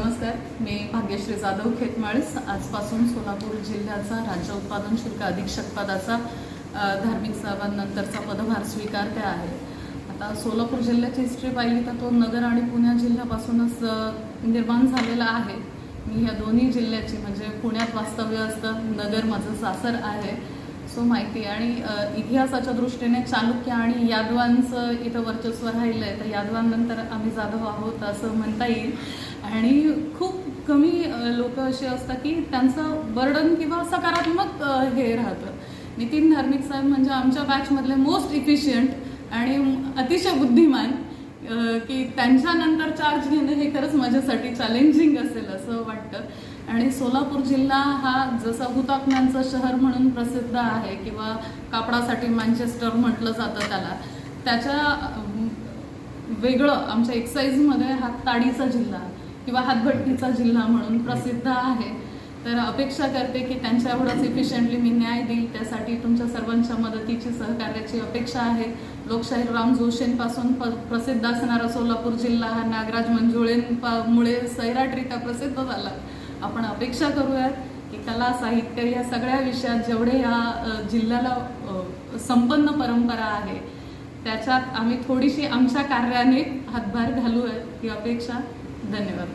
नमस्कार मी भाग्यश्री जाधव खेतमाळीस. आजपासून सोलापूर जिल्ह्याचा राज्य उत्पादन शुल्क अधीक्षक पदाचा धार्मिक सेवांनंतरचा पदभार स्वीकारते आहे. आता सोलापूर जिल्ह्याची हिस्ट्री पाहिली तर तो नगर आणि पुणे जिल्ह्यापासूनच निर्माण झालेला आहे. मी ह्या दोन्ही जिल्ह्याची म्हणजे पुण्यात वास्तव्य असतं नगर माझं सासर आहे. सो माहिती आणि इतिहासाच्या दृष्टीने चालुक्य आणि यादवांचं इथं वर्चस्व राहिलं आहे तर यादवांनंतर आम्ही जाधव आहोत असं म्हणता येईल. आणि खूप कमी लोक असे असतात की त्यांचं बर्डन किंवा सकारात्मक हे राहतं. नितीन धार्मिक साहेब म्हणजे आमच्या बॅचमधले मोस्ट इफिशियंट आणि अतिशय बुद्धिमान की त्यांच्यानंतर चार्ज घेणं हे खरंच माझ्यासाठी चॅलेंजिंग असेल असं वाटतं. आणि सोलापूर जिल्हा हा जसा हुतात्म्यांचं शहर म्हणून प्रसिद्ध आहे किंवा कापडासाठी मँचेस्टर म्हटलं जातं त्याला त्याच्या वेगळं आमच्या एक्साईजमध्ये हातताडीचा जिल्हा किंवा हातभट्टीचा जिल्हा म्हणून प्रसिद्ध आहे. तर अपेक्षा करते की त्यांच्या एवढंच इफिशियंटली मी न्याय देईल त्यासाठी तुमच्या सर्वांच्या मदतीची सहकार्याची अपेक्षा आहे. लोकशाहीर राम जोशींपासून प प्रसिद्ध असणारा सोलापूर जिल्हा हा नागराज मंजुळेंमुळे सैराटरित्या प्रसिद्ध झाला. आपण अपेक्षा करूयात की कला साहित्य या सगळ्या विषयात जेवढे ह्या जिल्ह्याला संपन्न परंपरा आहे त्याच्यात आम्ही थोडीशी आमच्या कार्याने हातभार घालूयात ही अपेक्षा. धन्यवाद.